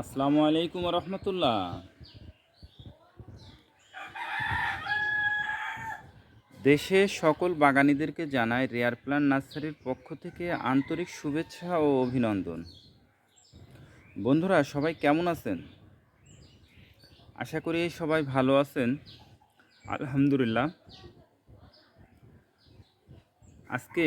আসসালামু আলাইকুম রহমতুল্লাহ। দেশে সকল বাগানীদেরকে জানায় রেয়ার প্ল্যান নার্সারির পক্ষ থেকে আন্তরিক শুভেচ্ছা ও অভিনন্দন। বন্ধুরা, সবাই কেমন আছেন? আশা করি সবাই ভালো আছেন। আলহামদুলিল্লাহ। আজকে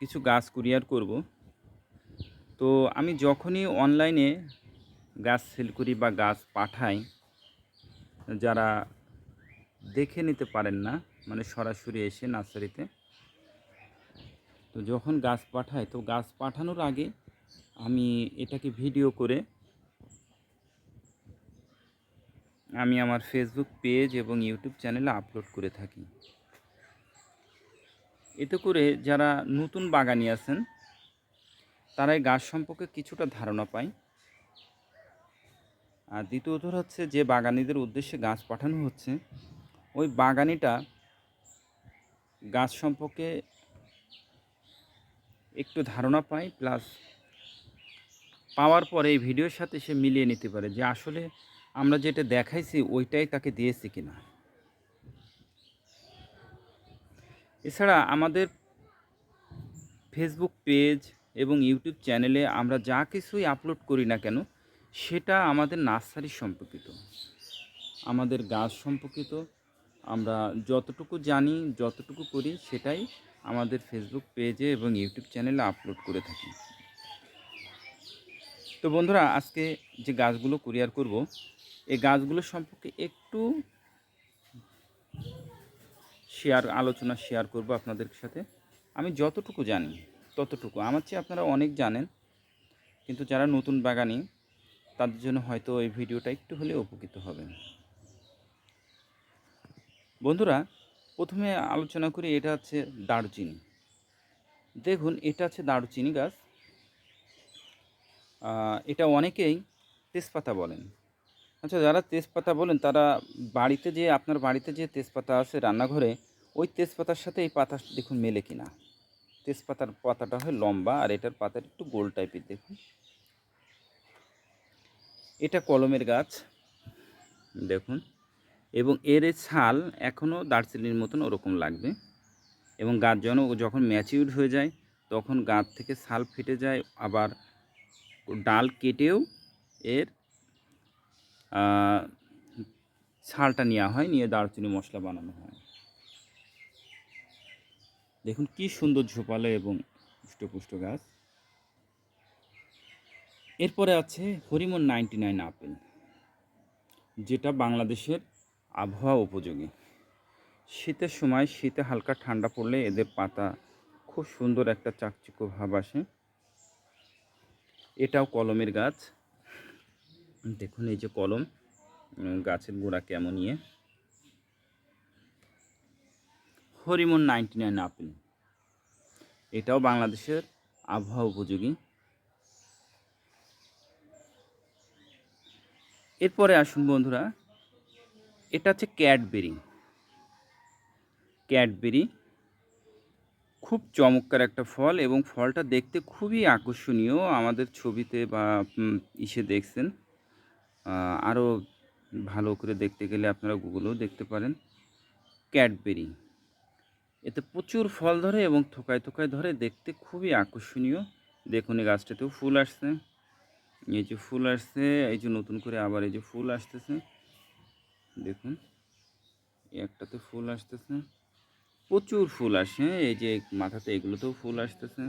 কিছু গাছ কুরিয়ার করব। তো আমি যখনই অনলাইনে গাছ সেল করি বা গাছ পাঠাই, যারা দেখে নিতে পারেন না মানে সরাসরি এসে নার্সারিতে তো যখন গাছ পাঠাই, তো গাছ পাঠানোর আগে আমি এটাকে ভিডিও করে আমি আমার ফেসবুক পেজ এবং ইউটিউব চ্যানেলে আপলোড করে থাকি। এতে করে যারা নতুন বাগানি আছেন তারা এই গাছ সম্পর্কে কিছুটা ধারণা পায় আর দ্বিতীয়ত হচ্ছে যে বাগানিদের উদ্দেশ্যে গাছ পাঠানো হচ্ছে। ওই বাগানিটা গাছ সম্পর্কে একটু ধারণা পায়, প্লাস পাওয়ার পরে এই ভিডিওর সাথে সে মিলিয়ে নিতে পারে যে আসলে আমরা যেটা দেখাইছি ওইটাই তাকে দিয়েছি কিনা। এছাড়া আমাদের ফেসবুক পেজ এবং ইউটিউব চ্যানেলে আমরা যা কিছুই আপলোড করি না কেন, সেটা আমাদের নার্সারি সম্পর্কিত। আমাদের গাছ সম্পর্কিত, আমরা যতটুকু জানি, যতটুকু করি, সেটাই আমাদের ফেসবুক পেজে এবং ইউটিউব চ্যানেলে আপলোড করে থাকি। তো বন্ধুরা, আজকে যে গাছগুলো কুরিয়ার করব, এই গাছগুলো সম্পর্কে একটু শেয়ার আলোচনা শেয়ার করব আপনাদের সাথে। আমি যতটুকু জানি ততটুকু। আমার চেয়ে আপনারা অনেক জানেন, কিন্তু যারা নতুন বাগানি, তাদের জন্য হয়তো এই ভিডিওটা একটু হলে উপকৃত হবেন। বন্ধুরা, প্রথমে আলোচনা করি, এটা হচ্ছে দারুচিনি। দেখুন, এটা হচ্ছে দারুচিনি গাছ। এটা অনেকেই তেজপাতা বলেন। আচ্ছা যারা তেজপাতা বলেন, তারা বাড়িতে যে, আপনার বাড়িতে যে তেজপাতা আছে রান্নাঘরে, ওই তেজপাতার সাথে এই পাতা দেখুন মেলে কিনা। তেজপাতার পাতাটা হয় লম্বা আর এটার পাতাটা একটু গোল টাইপের দেখুন। এটা কলমের গাছ, দেখুন। এবং এর ছাল এখনও দার্জিলিংয়ের মতন ওরকম লাগবে। এবং গাছ যেন যখন ম্যাচিউর হয়ে যায়, তখন গাছ থেকে ছাল ফেটে যায়, আবার ডাল কেটেও এর ছালটা নেওয়া হয়, নিয়ে দারচিনি মশলা বানানো হয়। দেখুন কি সুন্দর ঝোপালো এবং পুষ্ট গাছ। এরপরে আছে হরিমন নাইনটি নাইন আপেল, যেটা বাংলাদেশের আবহাওয়া উপযোগী। শীতের সময় শীতে হালকা ঠান্ডা পড়লে এদের পাতা খুব সুন্দর একটা চাকচিক্য ভাব আসে। এটাও কলমের গাছ। দেখুন এই যে কলম গাছের গোড়া কেমন ইয়ে। হরিমন নাইনটি নাইন আপেল এটাও বাংলাদেশের আবহাওয়া উপযোগী। এরপরে আসুন বন্ধুরা, এটা হচ্ছে ক্যাডবেরি। ক্যাডবেরি খুব চমৎকার একটা ফল এবং ফলটা দেখতে খুবই আকর্ষণীয়। আমাদের ছবিতে বা ইসে দেখছেন। আরও ভালো করে দেখতে গেলে আপনারা গুগলেও দেখতে পারেন। ক্যাডবেরি। এতে প্রচুর ফল ধরে এবং থোকায় থোকায় ধরে দেখতে খুবই আকর্ষণীয়। দেখুন এই গাছটাতেও ফুল আসছে। এই যে ফুল আসছে, এই যে নতুন করে আবার এই যে ফুল আসতেছে। দেখুন একটাতে ফুল আসতেছে। প্রচুর ফুল আসে, এই যে মাথাতে এগুলোতেও ফুল আসতেছে।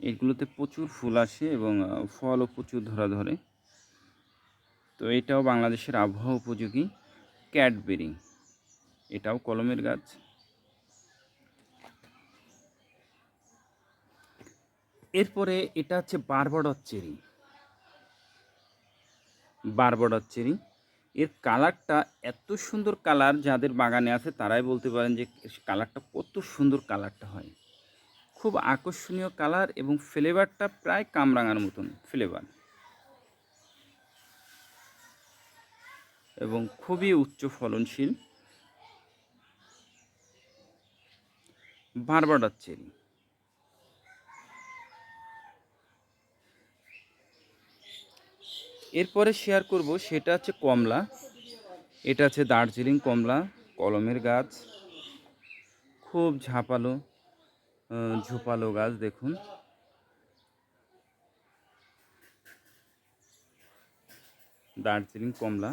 এগুলোতে প্রচুর ফুল আসে এবং ফলও প্রচুর ধরা ধরে। তো এটাও বাংলাদেশের আবহাওয়া উপযোগী। ক্যাডবেরি। এটাও কলমের গাছ। এরপরে এটা হচ্ছে বারবাডার চেরি। বারবাডার চেরি। এর কালারটা এত সুন্দর কালার যাদের বাগানে আছে তারাই বলতে পারেন যে কালারটা কত সুন্দর কালারটা হয়। খুব আকর্ষণীয় কালার এবং ফ্লেভারটা প্রায় কামরাঙার মতন ফ্লেভার। এবং খুবই উচ্চ ফলনশীল বারবাডার চেরি এরপরে শেয়ার করব, সেটা হচ্ছে কমলা। এটা আছে দার্জিলিং কমলা, কলমের গাছ। খুব ঝাঁপালো ঝোপালো গাছ, দেখুন। দার্জিলিং কমলা।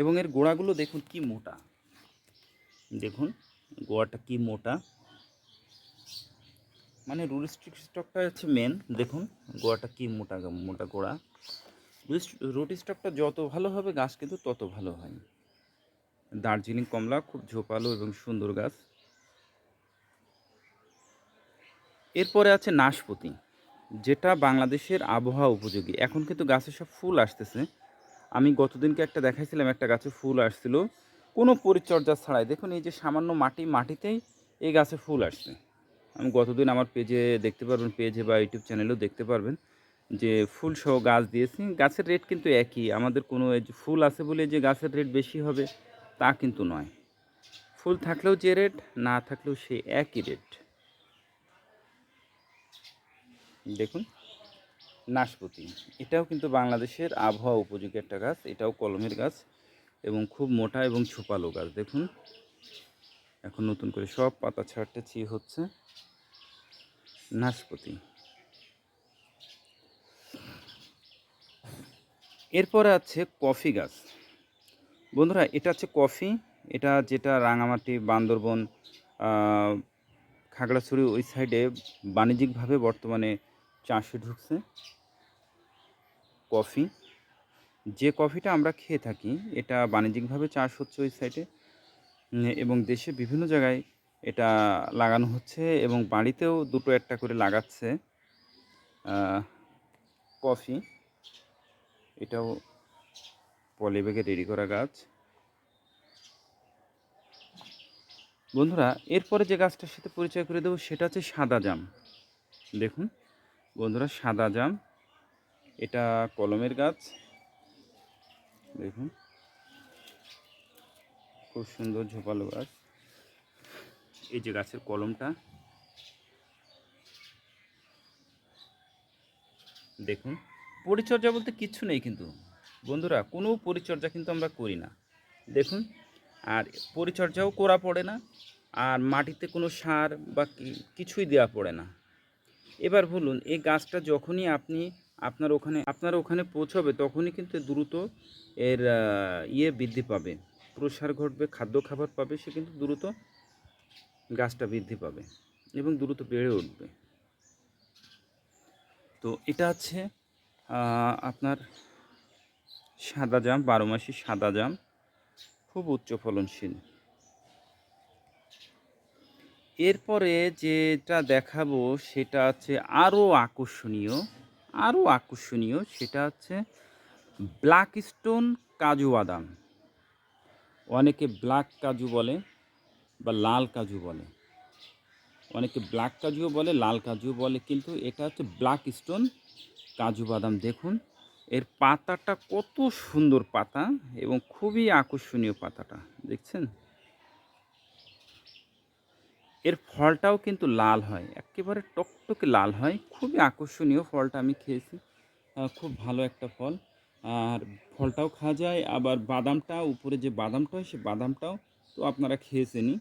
এবং এর গোড়াগুলো দেখুন কি মোটা। দেখুন, গোড়াটা কি মোটা। মানে রুটিস্টিক স্টকটা হচ্ছে মেন দেখুন, গোড়াটা কি মোটা মোটা গোড়া। রুটি স্টকটা যত ভালো হবে গাছ কিন্তু তত ভালো হয়। দার্জিলিং কমলা, খুব ঝোপালো এবং সুন্দর গাছ। এরপরে আছে নাশপতি, যেটা বাংলাদেশের আবহাওয়া উপযোগী। এখন কিন্তু গাছে সব ফুল আসতেছে। আমি গতদিনকে একটা দেখাইছিলাম, একটা গাছে ফুল আসছিল। কোনো পরিচর্যা ছাড়াই। দেখুন, এই যে সামান্য মাটি, মাটিতেই এই গাছে ফুল আসছে। আমি গতদিন আমার পেজে দেখতে পারবেন, পেজে বা ইউটিউব চ্যানেলেও দেখতে পারবেন যে ফুল সহ গাছ দিয়েছি। গাছের রেট কিন্তু একই। আমাদের কোনো ফুল আছে বলে যে গাছের রেট বেশি হবে, তা কিন্তু নয়। ফুল থাকলেও যে রেট, না থাকলেও সে একই রেট। দেখুন। নাশপাতি। এটাও কিন্তু বাংলাদেশের আবহাওয়া উপযোগী একটা গাছ, এটাও কলমের গাছ এবং খুব মোটা এবং ছোপালো গাছ। দেখুন, এখন নতুন করে সব পাতা ছাড়তে চি হচ্ছে নাশপাতি। এরপরে আছে কফি গাছ। বন্ধুরা, এটা হচ্ছে কফি, এটা যেটা রাঙামাটি, বান্দরবন খাগড়াছড়ি ওই সাইডে বাণিজ্যিকভাবে বর্তমানে চাষে ঢুকছে। কফি। যে কফিটা আমরা খেয়ে থাকি, এটা বাণিজ্যিকভাবে চাষ হচ্ছে ওই সাইডে এবং দেশে বিভিন্ন জায়গায় এটা লাগানো হচ্ছে এবং বাড়িতেও দুটো একটা করে লাগাচ্ছে কফি। এটাও পলিব্যাগে রেডি করা গাছ। বন্ধুরা, এরপরে যে গাছটার সাথে পরিচয় করে দেবো, সেটা হচ্ছে সাদা জাম। দেখুন, বন্ধুরা, সাদা জাম। এটা কলমের গাছ। দেখুন। খুব সুন্দর ঝোপালো গাছ। এই যে গাছের কলমটা। দেখুন। পরিচর্যা বলতে কিচ্ছু নেই কিন্তু। বন্ধুরা, কোনো পরিচর্যা কিন্তু আমরা করি না। দেখুন। আর পরিচর্যাও করা পড়ে না। আর মাটিতে কোনো সার বা কিছুই দেওয়া পড়ে না। এবার বলুন, এই গাছটা যখনই আপনি আপনার ওখানে আপনার ওখানে পৌঁছাবে তখনই কিন্তু দ্রুত এর ইয়ে বৃদ্ধি পাবে। প্রসার ঘটবে খাদ্য খাবার পাবে সে কিন্তু দ্রুত গাছটা বৃদ্ধি পাবে এবং দ্রুত বেড়ে উঠবে। তো এটা আহ, আপনার সাদা জাম বারো মাসি সাদা জাম খুব উচ্চ ফলনশীল। এরপরে যেটা দেখাবো সেটা হচ্ছে আরও আকর্ষণীয়। আরও আকর্ষণীয় সেটা হচ্ছে ব্ল্যাক স্টোন কাজু বাদাম। অনেকে ব্ল্যাক কাজু বলে বা লাল কাজু বলে। অনেকে ব্ল্যাক কাজুও বলে, লাল কাজুও বলে, কিন্তু এটা হচ্ছে ব্ল্যাক স্টোন কাজু বাদাম। দেখুন, এর পাতাটা কত সুন্দর পাতা এবং খুবই আকর্ষণীয় পাতাটা, দেখছেন? এর ফলটাও কিন্তু লাল হয়, একেবারে টকটকে লাল হয়। খুবই আকর্ষণীয় ফলটা আমি খেয়েছি খুব ভালো একটা ফল। আর ফলটাও খাওয়া যায়, আবার বাদামটা, উপরে যে বাদামটা হয় সে বাদামটাও তো আপনারা খেয়েছেনই।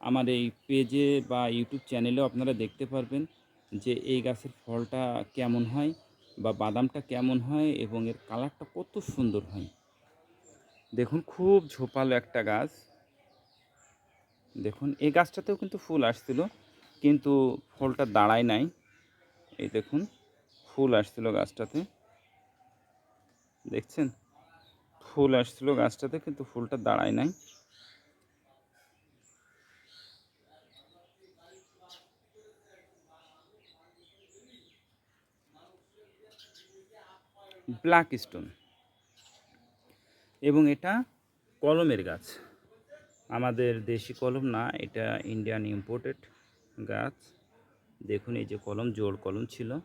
আমার এই পেজে বা ইউটিউব চ্যানেলেও আপনারা দেখতে পারবেন যে এই গাছের ফলটা কেমন হয় বা বাদামটা কেমন হয় এবং এর কালারটা কত সুন্দর হয়। দেখুন, খুব ঝোপালো একটা গাছ। দেখুন, এই গাছটাতেও কিন্তু ফুল আসছিল, কিন্তু ফলটা দাঁড়ায় নাই। এই দেখুন, ফুল আসছিল গাছটাতে। দেখছেন? ফুল আসছিল গাছটাতে, কিন্তু ফুলটা দাঁড়ায় নাই। Black stone. এবং এটা কলমের গাছ। আমাদের দেশি কলম না, এটা ইন্ডিয়ান ইম্পোর্টেড গাছ। দেখুন, এই যে কলম, জোর কলম ছিল।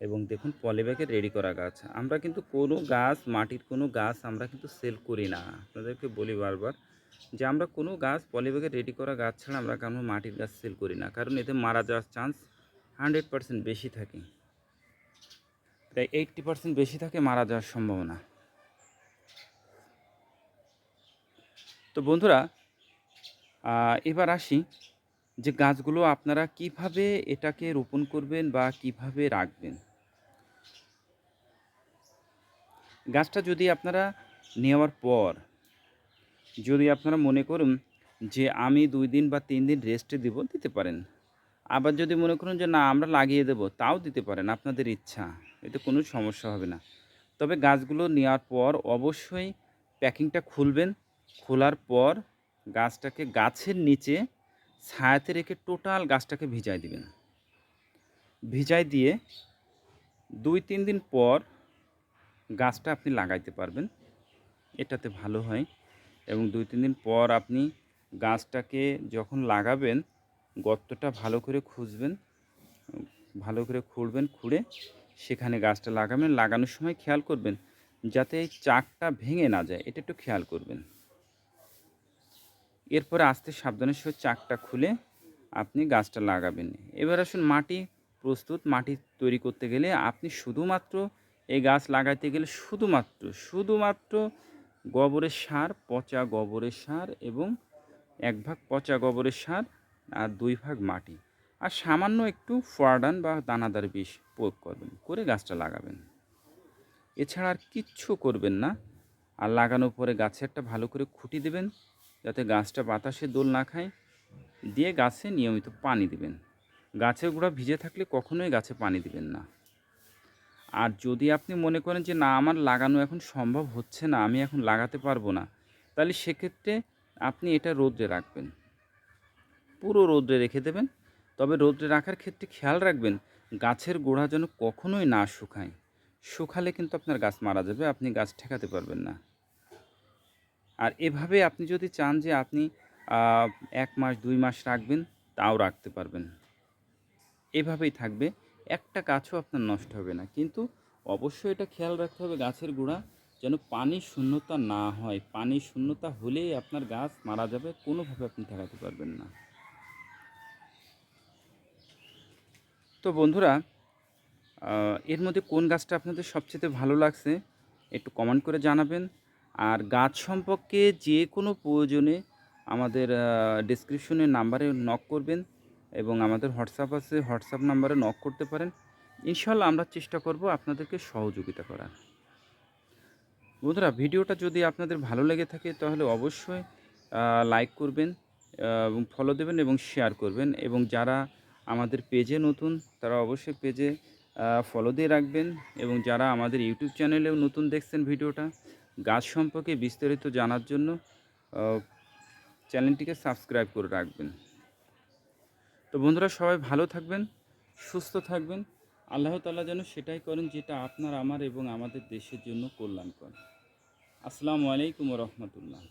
এবং দেখুন পলিব্যাগে রেডি করা গাছ। আমরা কিন্তু কোনো গাছ, মাটির কোনো গাছ আমরা কিন্তু সেল করি না। আপনাদেরকে বলি বারবার যে আমরা কোনো গাছ পলিব্যাগে রেডি করা গাছ ছাড়া আমরা কোনো মাটির গাছ সেল করি না। কারণ এতে মারা যাওয়ার চান্স হান্ড্রেড বেশি থাকে। প্রায় এইট্টি বেশি থাকে, মারা যাওয়ার সম্ভাবনা। তো বন্ধুরা এবার আসি যে গাছগুলো আপনারা কীভাবে এটাকে রোপণ করবেন বা কীভাবে রাখবেন। গাছটা যদি আপনারা নেওয়ার পর যদি আপনারা মনে করুন যে আমি দুই দিন বা তিন দিন রেস্টে দিব, দিতে পারেন। আবার যদি মনে করুন যে না, আমরা লাগিয়ে দেবো, তাও দিতে পারেন, আপনাদের ইচ্ছা, এতে কোনো সমস্যা হবে না। তবে গাছগুলো নেওয়ার পর অবশ্যই প্যাকিংটা খুলবেন খোলার পর গাছটাকে গাছের নিচে ছায়াতে রেখে টোটাল গাছটাকে ভিজাই দিবেন। ভিজাই দিয়ে দুই তিন দিন পর গাছটা আপনি লাগাইতে পারবেন। এটাতে ভালো হয় এবং দুই তিন দিন পর আপনি গাছটাকে যখন লাগাবেন, গর্তটা ভালো করে খুঁজবেন, ভালো করে খুঁড়বেন, খুঁড়ে সেখানে গাছটা লাগাবেন। লাগানোর সময় খেয়াল করবেন যাতে চাকটা ভেঙে না যায়, এটা একটু খেয়াল করবেন। এরপরে আস্তে সাবধানের সহ চাকটা খুলে আপনি গাছটা লাগাবেন। এবার আসুন মাটি প্রস্তুত, মাটি তৈরি করতে গেলে আপনি শুধুমাত্র এই গাছ লাগাইতে গেলে শুধুমাত্র শুধুমাত্র গোবরের সার, পচা গোবরের সার এবং এক ভাগ পচা গোবরের সার আর দুই ভাগ মাটি। আর সামান্য একটু ফোয়াডান বা দানাদার বিষ প্রয়োগ করবেন, করে গাছটা লাগাবেন। এছাড়া আর কিচ্ছু করবেন না। আর লাগানোর পরে গাছে একটা ভালো করে খুঁটি দেবেন যাতে গাছটা বাতাসে দোল না খায়, দিয়ে গাছে নিয়মিত পানি দিবেন। গাছের গোড়া ভিজে থাকলে কখনোই গাছে পানি দিবেন না। আর যদি আপনি মনে করেন যে, না, আমার লাগানো এখন সম্ভব হচ্ছে না, আমি এখন লাগাতে পারব না, তাহলে সেক্ষেত্রে আপনি এটা রোদ্রে রাখবেন। পুরো রোদ্রে রেখে দেবেন। তবে রোদ্রে রাখার ক্ষেত্রে খেয়াল রাখবেন, গাছের গোড়া যেন কখনোই না শুকায়। শুকালে কিন্তু আপনার গাছ মারা যাবে, আপনি গাছ ঠেকাতে পারবেন না। আর এভাবে আপনি যদি চান যে আপনি এক মাস, দুই মাস রাখবেন, তাও রাখতে পারবেন। এভাবেই থাকবে। একটা গাছও আপনার নষ্ট হবে না। কিন্তু অবশ্যই এটা খেয়াল রাখতে হবে গাছের গোড়া, যেন পানির শূন্যতা না হয়। পানির শূন্যতা হলেই আপনার গাছ মারা যাবে, কোনোভাবে আপনি ঠেকাতে পারবেন না। তো বন্ধুরা এর মধ্যে কোন গাছটা আপনাদের সবচেয়ে ভালো লাগছে, একটু কমেন্ট করে জানাবেন। আর গাছ সম্পর্কে যে কোনো প্রয়োজনে আমাদের ডিসক্রিপশনের নাম্বারে নক করবেন এবং আমাদের হোয়াটসঅ্যাপ আছে হোয়াটসঅ্যাপ নাম্বারে নক করতে পারেন। ইনশাল্লাহ আমরা চেষ্টা করব আপনাদেরকে সহযোগিতা করার। বন্ধুরা, ভিডিওটা যদি আপনাদের ভালো লেগে থাকে তাহলে অবশ্যই লাইক করবেন এবং ফলো দেবেন এবং শেয়ার করবেন এবং যারা আমাদের পেজে নতুন, তারা অবশ্যই পেজে ফলো দিয়ে রাখবেন এবং যারা আমাদের ইউটিউব চ্যানেলেও নতুন দেখছেন ভিডিওটা গাছ সম্পর্কে বিস্তারিত জানার জন্য চ্যানেলটিকে সাবস্ক্রাইব করে রাখবেন। তো বন্ধুরা, সবাই ভালো থাকবেন, সুস্থ থাকবেন। আল্লাহ তালা যেন সেটাই করেন যেটা আপনার, আমার এবং আমাদের দেশের জন্য কল্যাণ করেন আসসালামু আলাইকুম রহমতুল্লাহ।